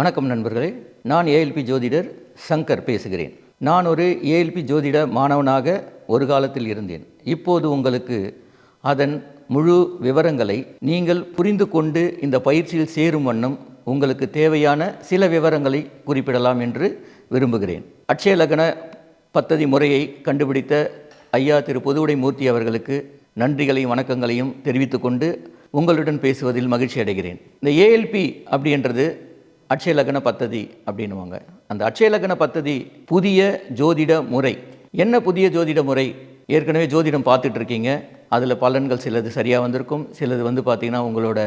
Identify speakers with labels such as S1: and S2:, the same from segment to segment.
S1: வணக்கம் நண்பர்களே நான் ஏஎல்பி ஜோதிடர் சங்கர் பேசுகிறேன். நான் ஒரு ஏஎல்பி ஜோதிட மாணவனாக ஒரு காலத்தில் இருந்தேன். இப்போது உங்களுக்கு அதன் முழு விவரங்களை நீங்கள் புரிந்து கொண்டு இந்த பயிற்சியில் சேரும் வண்ணம் உங்களுக்கு தேவையான சில விவரங்களை குறிப்பிடலாம் என்று விரும்புகிறேன். அட்சய லக்ன பத்ததி முறையை கண்டுபிடித்த ஐயா திரு பொதுவுடை மூர்த்தி அவர்களுக்கு நன்றிகளையும் வணக்கங்களையும் தெரிவித்துக்கொண்டு உங்களுடன் பேசுவதில் மகிழ்ச்சி அடைகிறேன் இந்த ஏஎல்பி அப்படின்றது அட்சய லக்ன பத்ததி அப்படின்னுவாங்க. அந்த அட்சய லக்ன பத்ததி புதிய ஜோதிட முறை. என்ன புதிய ஜோதிட முறை? ஏற்கனவே ஜோதிடம் பார்த்துட்டு இருக்கீங்க அதில் பலன்கள் சிலது சரியாக வந்திருக்கும். சிலது வந்து பார்த்திங்கன்னா உங்களோட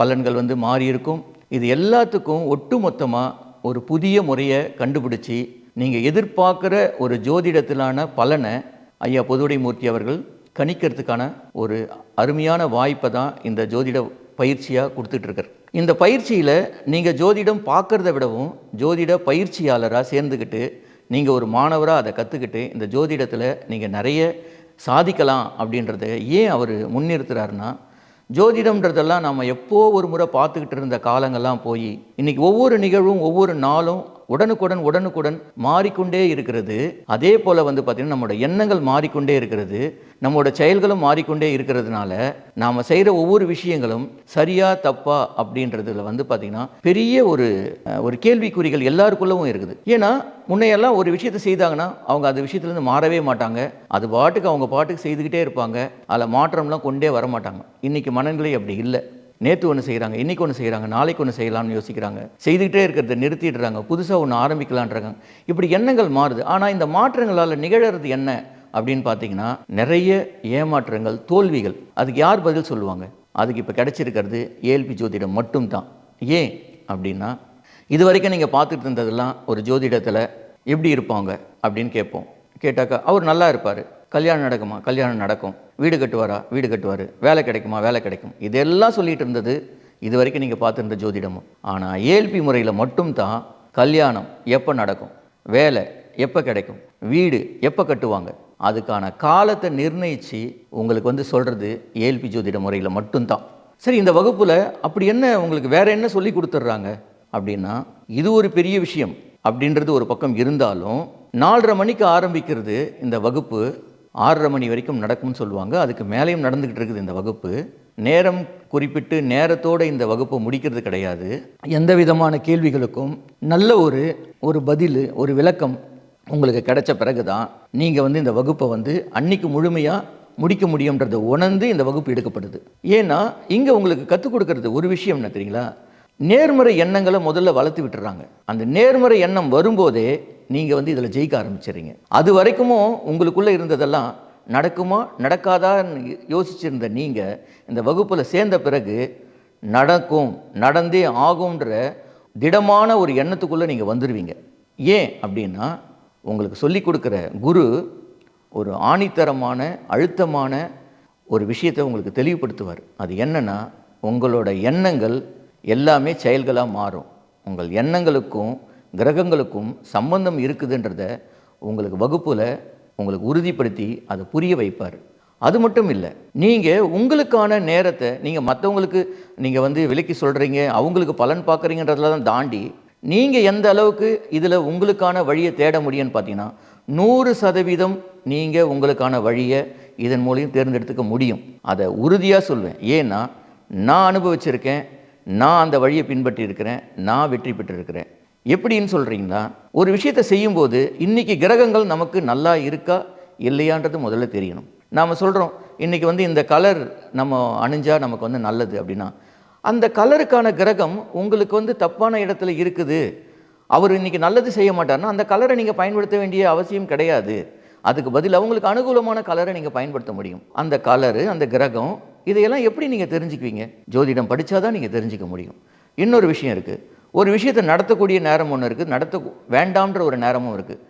S1: பலன்கள் வந்து மாறி இருக்கும் இது எல்லாத்துக்கும் ஒட்டு மொத்தமாக ஒரு புதிய முறையை கண்டுபிடிச்சி நீங்கள் எதிர்பார்க்குற ஒரு ஜோதிடத்திலான பலனை ஐயா பொதுவுடை மூர்த்தி அவர்கள் கணிக்கிறதுக்கான ஒரு அருமையான வாய்ப்பை தான் இந்த ஜோதிட பயிற்சியாக கொடுத்துட்ருக்கார். இந்த பயிற்சியில் நீங்கள் ஜோதிடம் பார்க்குறத விடவும் ஜோதிட பயிற்சியாளராக சேர்ந்துக்கிட்டு நீங்கள் ஒரு மாணவராக அதை கற்றுக்கிட்டு இந்த ஜோதிடத்தில் நீங்கள் நிறைய சாதிக்கலாம் அப்படின்றத ஏன் அவர் முன்னிறுத்துறாருன்னா ஜோதிடம்ன்றதெல்லாம் நம்ம எப்போ ஒரு முறை பார்த்துக்கிட்டு இருந்த காலங்கள்லாம் போய் இன்னைக்கு ஒவ்வொரு நிகழ்வும் ஒவ்வொரு நாளும் உடனுக்குடன் உடனுக்குடன் மாறிக்கொண்டே இருக்கிறது. அதே போல் வந்து பார்த்திங்கன்னா நம்மளோட எண்ணங்கள் மாறிக்கொண்டே இருக்கிறது. நம்மளோட செயல்களும் மாறிக்கொண்டே இருக்கிறதுனால நாம் செய்கிற ஒவ்வொரு விஷயங்களும் சரியா தப்பா அப்படின்றதுல வந்து பார்த்திங்கன்னா பெரிய ஒரு ஒரு கேள்விக்குறிகள் எல்லாருக்குள்ளவும் இருக்குது. ஏன்னா முன்னையெல்லாம் ஒரு விஷயத்தை செய்தாங்கன்னா அவங்க அந்த விஷயத்துலேருந்து மாறவே மாட்டாங்க. அது பாட்டுக்கு அவங்க பாட்டுக்கு செய்துக்கிட்டே இருப்பாங்க. அதில் மாற்றம்லாம் கொண்டே வர மாட்டாங்க இன்றைக்கி மனநிலை அப்படி இல்லை. நேற்று ஒன்று செய்கிறாங்க இன்றைக்கி ஒன்று செய்கிறாங்க நாளைக்கு ஒன்று செய்யலாம்னு யோசிக்கிறாங்க. செய்துக்கிட்டே இருக்கிறத நிறுத்திடுறாங்க புதுசாக ஒன்று ஆரம்பிக்கலான்றாங்க. இப்படி எண்ணங்கள் மாறுது. ஆனால் இந்த மாற்றங்களால் நிகழறது என்ன அப்படின்னு பார்த்தீங்கன்னா நிறைய ஏமாற்றங்கள் தோல்விகள். அதுக்கு யார் பதில் சொல்லுவாங்க? அதுக்கு இப்போ கிடச்சிருக்கிறது ஏல்பி ஜோதிடம் மட்டும்தான். ஏன் அப்படின்னா இது வரைக்கும் நீங்கள் பார்த்துட்டு இருந்ததெல்லாம் ஒரு ஜோதிடத்தில் எப்படி இருப்பாங்க அப்படின்னு கேட்போம். கேட்டாக்கா அவர் நல்லா இருப்பார். கல்யாணம் நடக்குமா? கல்யாணம் நடக்கும். வீடு கட்டுவாரா? வீடு கட்டுவார். வேலை கிடைக்குமா? வேலை கிடைக்கும். இதெல்லாம் சொல்லிட்டு இருந்தது இது வரைக்கும் நீங்கள் பார்த்துருந்த ஜோதிடமும். ஆனால் ஏஎல்பி முறையில் மட்டும்தான் கல்யாணம் எப்போ நடக்கும்? வேலை எப்போ கிடைக்கும்? வீடு எப்போ கட்டுவாங்க? அதுக்கான காலத்தை நிர்ணயித்து உங்களுக்கு வந்து சொல்கிறது ஏஎல்பி ஜோதிட முறையில் மட்டும்தான். சரி இந்த வகுப்பில் அப்படி என்ன உங்களுக்கு வேறு என்ன சொல்லி கொடுத்துட்றாங்க? அப்படின்னா இது ஒரு பெரிய விஷயம். அப்படின்றது ஒரு பக்கம் இருந்தாலும் நாலரை மணிக்கு ஆரம்பிக்கிறது இந்த வகுப்பு ஆறரை மணி வரைக்கும் நடக்கும்னு சொல்லுவாங்க. அதுக்கு மேலேயும் நடந்துக்கிட்டு இருக்குது இந்த வகுப்பு. நேரம் குறிப்பிட்டு நேரத்தோட இந்த வகுப்பை முடிக்கிறது கிடையாது. எந்த விதமான கேள்விகளுக்கும் நல்ல ஒரு ஒரு பதில் ஒரு விளக்கம் உங்களுக்கு கிடைச்ச பிறகு தான் நீங்கள் வந்து இந்த வகுப்பை வந்து அன்னைக்கு முழுமையாக முடிக்க முடியுன்றதை உணர்ந்து இந்த வகுப்பு எடுக்கப்படுது. ஏன்னா இங்கே உங்களுக்கு கற்றுக் கொடுக்கறது ஒரு விஷயம் என்ன தெரியுங்களா? நேர்மறை எண்ணங்களை முதல்ல வளர்த்து விட்டுறாங்க. அந்த நேர்மறை எண்ணம் வரும்போதே நீங்கள் வந்து இதில் ஜெயிக்க ஆரம்பிச்சிடுறீங்க. அது வரைக்கும் உங்களுக்குள்ளே இருந்ததெல்லாம் நடக்குமா நடக்காதான்னு யோசிச்சிருந்த நீங்கள் இந்த வகுப்பில் சேர்ந்த பிறகு நடக்கும் நடந்தே ஆகும்ன்ற திடமான ஒரு எண்ணத்துக்குள்ளே நீங்கள் வந்துடுவீங்க ஏன் அப்படின்னா உங்களுக்கு சொல்லிக் கொடுக்குற குரு ஒரு ஆணித்தரமான அழுத்தமான ஒரு விஷயத்தை உங்களுக்கு தெளிவுபடுத்துவார். அது என்னென்னா உங்களோட எண்ணங்கள் எல்லாமே செயல்களாக மாறும். உங்கள் எண்ணங்களுக்கும் கிரகங்களுக்கும் சம்பந்தம் இருக்குதுன்றத உங்களுக்கு வகுப்பில் உங்களுக்கு உறுதிப்படுத்தி அதை புரிய வைப்பார். அது மட்டும் இல்லை நீங்கள் உங்களுக்கான நேரத்தை நீங்கள் மற்றவங்களுக்கு நீங்கள் வந்து விலக்கி சொல்கிறீங்க அவங்களுக்கு பலன் பார்க்குறீங்கன்றதெல்லாம் தாண்டி நீங்கள் எந்த அளவுக்கு இதில் உங்களுக்கான வழியை தேட முடியும்னு பார்த்தீங்கன்னா நூறு சதவீதம் நீங்கள் உங்களுக்கான வழியை இதன் மூலியம் தேர்ந்தெடுத்துக்க முடியும். அதை உறுதியாக சொல்வேன். ஏன்னா நான் அனுபவிச்சிருக்கேன் நான் அந்த வழியை பின்பற்றி இருக்கிறேன் நான் வெற்றி பெற்றிருக்கிறேன். எப்படின்னு சொல்கிறீங்கன்னா ஒரு விஷயத்தை செய்யும்போது இன்றைக்கி கிரகங்கள் நமக்கு நல்லா இருக்கா இல்லையான்றது முதல்ல தெரியணும். நாம் சொல்கிறோம் இன்றைக்கி வந்து இந்த கலர் நம்ம அணிஞ்சால் நமக்கு வந்து நல்லது அப்படின்னா அந்த கலருக்கான கிரகம் உங்களுக்கு வந்து தப்பான இடத்துல இருக்குது. அவர் இன்றைக்கி நல்லது செய்ய மாட்டார்னா அந்த கலரை நீங்கள் பயன்படுத்த வேண்டிய அவசியம் கிடையாது. அதுக்கு பதில் அவங்களுக்கு அனுகூலமான கலரை நீங்கள் பயன்படுத்த முடியும். அந்த கலரு அந்த கிரகம் இதையெல்லாம் எப்படி நீங்கள் தெரிஞ்சுக்குவீங்க? ஜோதிடம் படித்தா தான் நீங்கள் தெரிஞ்சுக்க முடியும். இன்னொரு விஷயம் இருக்குது ஒரு விஷயத்தை நடத்தக்கூடிய நேரம் ஒன்று இருக்குது நடத்த வேண்டாம்ன்ற ஒரு நேரமும் இருக்குது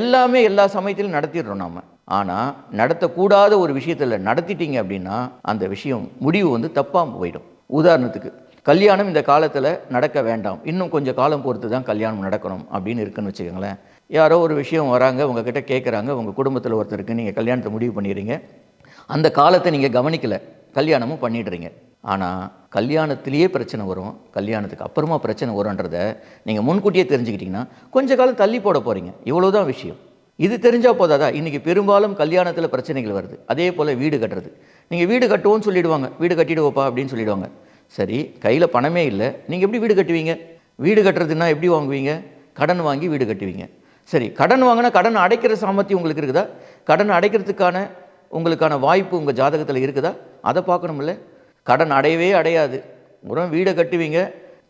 S1: எல்லாமே எல்லா சமயத்திலும் நடத்திடுறோம் நாம். ஆனால் நடத்தக்கூடாத ஒரு விஷயத்தில் நடத்திட்டீங்க அப்படின்னா அந்த விஷயம் முடிவு வந்து தப்பாக போயிடும். உதாரணத்துக்கு கல்யாணம் இந்த காலத்தில் நடக்க வேண்டாம். இன்னும் கொஞ்சம் காலம் பொறுத்து தான் கல்யாணம் நடக்கணும் அப்படின்னு இருக்குன்னு வச்சுக்கோங்களேன். யாரோ ஒரு விஷயம் வராங்க உங்ககிட்ட கேட்குறாங்க உங்கள் குடும்பத்தில் ஒருத்தருக்கு நீங்கள் கல்யாணத்தை முடிவு பண்ணிடுறீங்க. அந்த காலத்தை நீங்கள் கவனிக்கலை. கல்யாணமும் பண்ணிடுறீங்க. ஆனால் கல்யாணத்திலேயே பிரச்சனை வரும். கல்யாணத்துக்கு அப்புறமா பிரச்சனை வரும்ன்றத நீங்கள் முன்கூட்டியே தெரிஞ்சுக்கிட்டிங்கன்னா கொஞ்ச காலம் தள்ளி போட போகிறீங்க இவ்வளோதான் விஷயம். இது தெரிஞ்சால் போதாதா? இன்றைக்கி பெரும்பாலும் கல்யாணத்தில் பிரச்சனைகள் வருது. அதே போல் வீடு கட்டுறது. நீங்கள் வீடு கட்டுவோன்னு சொல்லிடுவாங்க. வீடு கட்டிடுவோப்பா அப்படின்னு சொல்லிடுவாங்க. சரி கையில் பணமே இல்லை. நீங்கள் எப்படி வீடு கட்டுவீங்க? வீடு கட்டுறதுன்னா எப்படி வாங்குவீங்க? கடன் வாங்கி வீடு கட்டுவீங்க. சரி கடன் வாங்கினா கடன் அடைக்கிற சாமர்த்தியம் உங்களுக்கு இருக்குதா? கடன் அடைக்கிறதுக்கான உங்களுக்கான வாய்ப்பு உங்கள் ஜாதகத்தில் இருக்குதா? அதை பார்க்கணும்ல? கடன் அடையவே அடையாது. உரம் வீடை கட்டுவீங்க.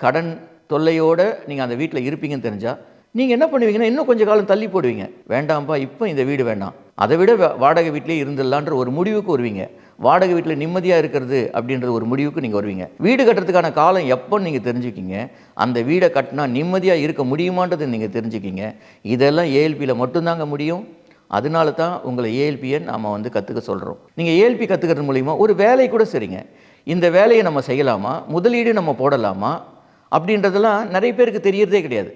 S1: கடன் தொல்லையோடு நீங்கள் அந்த வீட்டில் இருப்பீங்கன்னு தெரிஞ்சால் நீங்கள் என்ன பண்ணுவீங்கன்னா இன்னும் கொஞ்சம் காலம் தள்ளி போடுவீங்க. வேண்டாம்ப்பா இப்போ இந்த வீடு வேண்டாம். அதை விட வாடகை வீட்டிலே இருந்துடலான்ற ஒரு முடிவுக்கு வருவீங்க. வாடகை வீட்டில் நிம்மதியாக இருக்கிறது அப்படின்ற ஒரு முடிவுக்கு நீங்கள் வருவீங்க. வீடு கட்டுறதுக்கான காலம் எப்போன்னு நீங்கள் தெரிஞ்சுக்கிங்க. அந்த வீடை கட்டினா நிம்மதியாக இருக்க முடியுமான்றதை நீங்கள் தெரிஞ்சுக்கிங்க. இதெல்லாம் ஏஎல்பியில் மட்டும்தாங்க முடியும். அதனால தான் உங்களை ஏஎல்பியை நாம் வந்து கற்றுக்க சொல்கிறோம் நீங்கள் ஏஎல்பி கற்றுக்கிறது மூலிமா ஒரு வேலை கூட சரிங்க. இந்த வேலையை நம்ம செய்யலாமா? முதலீடு நம்ம போடலாமா? அப்படின்றதெல்லாம் நிறைய பேருக்கு தெரியறதே கிடையாது.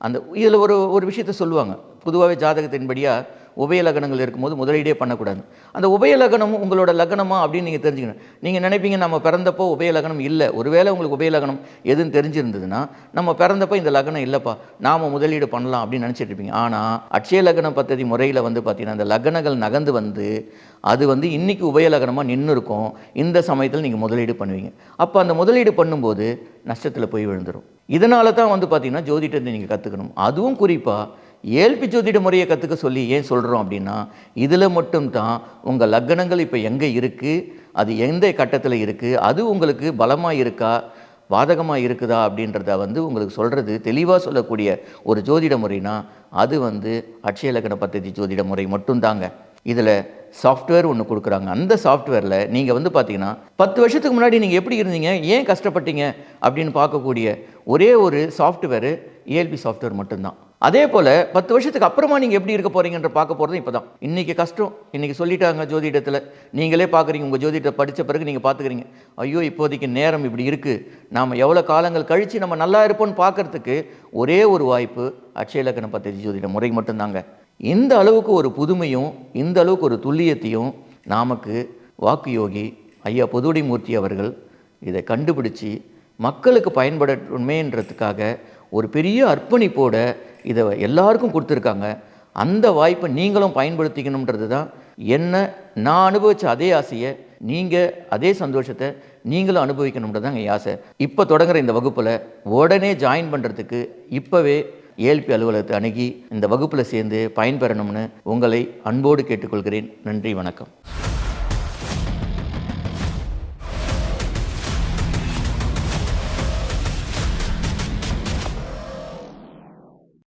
S1: அந்த இதில் ஒரு ஒரு விஷயத்த சொல்லுவாங்க. பொதுவாகவே ஜாதகத்தின்படியாக உபய லக்னங்கள் இருக்கும்போது முதலீடே பண்ணக்கூடாது. அந்த உபய லக்னம் உங்களோட லக்னமா அப்படின்னு நீங்கள் தெரிஞ்சுக்கணும். நீங்கள் நினைப்பீங்க நம்ம பிறந்தப்போ உபய லக்னம் இல்லை. ஒருவேளை உங்களுக்கு உபய லக்னம் எதுன்னு தெரிஞ்சிருந்ததுன்னா நம்ம பிறந்தப்போ இந்த லக்னம் இல்லைப்பா நாம் முதலீடு பண்ணலாம் அப்படின்னு நினச்சிட்டு இருப்பீங்க. ஆனால் அட்சய லக்ன பத்ததி முறையில் வந்து பார்த்தீங்கன்னா அந்த லக்னங்கள் நகர்ந்து வந்து அது வந்து இன்றைக்கி உபய லக்னமாக நின்று இருக்கும் இந்த சமயத்தில் நீங்கள் முதலீடு பண்ணுவீங்க. அப்போ அந்த முதலீடு பண்ணும்போது நஷ்டத்தில் போய் விழுந்துடும் இதனால தான் வந்து பார்த்தீங்கன்னா ஜோதிடத்தை நீங்கள் கற்றுக்கணும் அதுவும் குறிப்பாக ஏல்பி ஜோதிட முறையை கற்றுக்க சொல்லி ஏன் சொல்கிறோம் அப்படின்னா இதில் மட்டும்தான் உங்கள் லக்னங்கள் இப்போ எங்கே இருக்குது அது எந்த கட்டத்தில் இருக்குது அது உங்களுக்கு பலமாக இருக்கா பாதகமாக இருக்குதா அப்படின்றத வந்து உங்களுக்கு சொல்கிறது தெளிவாக சொல்லக்கூடிய ஒரு ஜோதிட முறைனா அது வந்து அட்சய லக்ன பദ്ധதி ஜோதிட முறை மட்டும்தாங்க. இதில் சாஃப்ட்வேர் ஒன்று கொடுக்குறாங்க. அந்த சாஃப்ட்வேரில் நீங்கள் வந்து பார்த்தீங்கன்னா பத்து வருஷத்துக்கு முன்னாடி நீங்கள் எப்படி இருந்தீங்க ஏன் கஷ்டப்பட்டீங்க அப்படின்னு பார்க்கக்கூடிய ஒரே ஒரு சாஃப்ட்வேரு ஏஎல்பி சாஃப்ட்வேர் மட்டும்தான். அதே போல் பத்து வருஷத்துக்கு அப்புறமா நீங்கள் எப்படி இருக்க போகிறீங்கன்ற பார்க்க போகிறது இப்போ தான் இன்றைக்கி கஷ்டம். இன்றைக்கி சொல்லிட்டாங்க ஜோதிடத்தில். நீங்களே பார்க்குறீங்க உங்கள் ஜோதிடத்தை படித்த பிறகு நீங்கள் பார்த்துக்கிறீங்க. ஐயோ இப்போதைக்கு நேரம் இப்படி இருக்குது நாம் எவ்வளோ காலங்கள் கழித்து நம்ம நல்லா இருப்போம்னு பார்க்கறதுக்கு ஒரே ஒரு வாய்ப்பு அட்சயலக்கண பத்திரி ஜோதிட முறை மட்டும்தாங்க. இந்த அளவுக்கு ஒரு புதுமையும் இந்த அளவுக்கு ஒரு துல்லியத்தையும் நமக்கு வாக்கு யோகி ஐயா பொதுவுடை மூர்த்தி அவர்கள் இதை கண்டுபிடிச்சி மக்களுக்கு பயன்படட்டுமேன்றதுக்காக ஒரு பெரிய அர்ப்பணிப்போட இதை எல்லாருக்கும் கொடுத்துருக்காங்க. அந்த வாய்ப்பை நீங்களும் பயன்படுத்திக்கணுன்றது தான் என்ன நான் அனுபவித்த அதே ஆசையை நீங்கள் அதே சந்தோஷத்தை நீங்களும் அனுபவிக்கணுன்றது தான் என் ஆசை. இப்போ தொடங்குற இந்த வகுப்பில் உடனே ஜாயின் பண்ணுறதுக்கு இப்போவே ஏல்பி அலுவலகத்தை அணுகி இந்த வகுப்பில் சேர்ந்து பயன்பெறணும்னு உங்களை அன்போடு கேட்டுக்கொள்கிறேன். நன்றி வணக்கம்.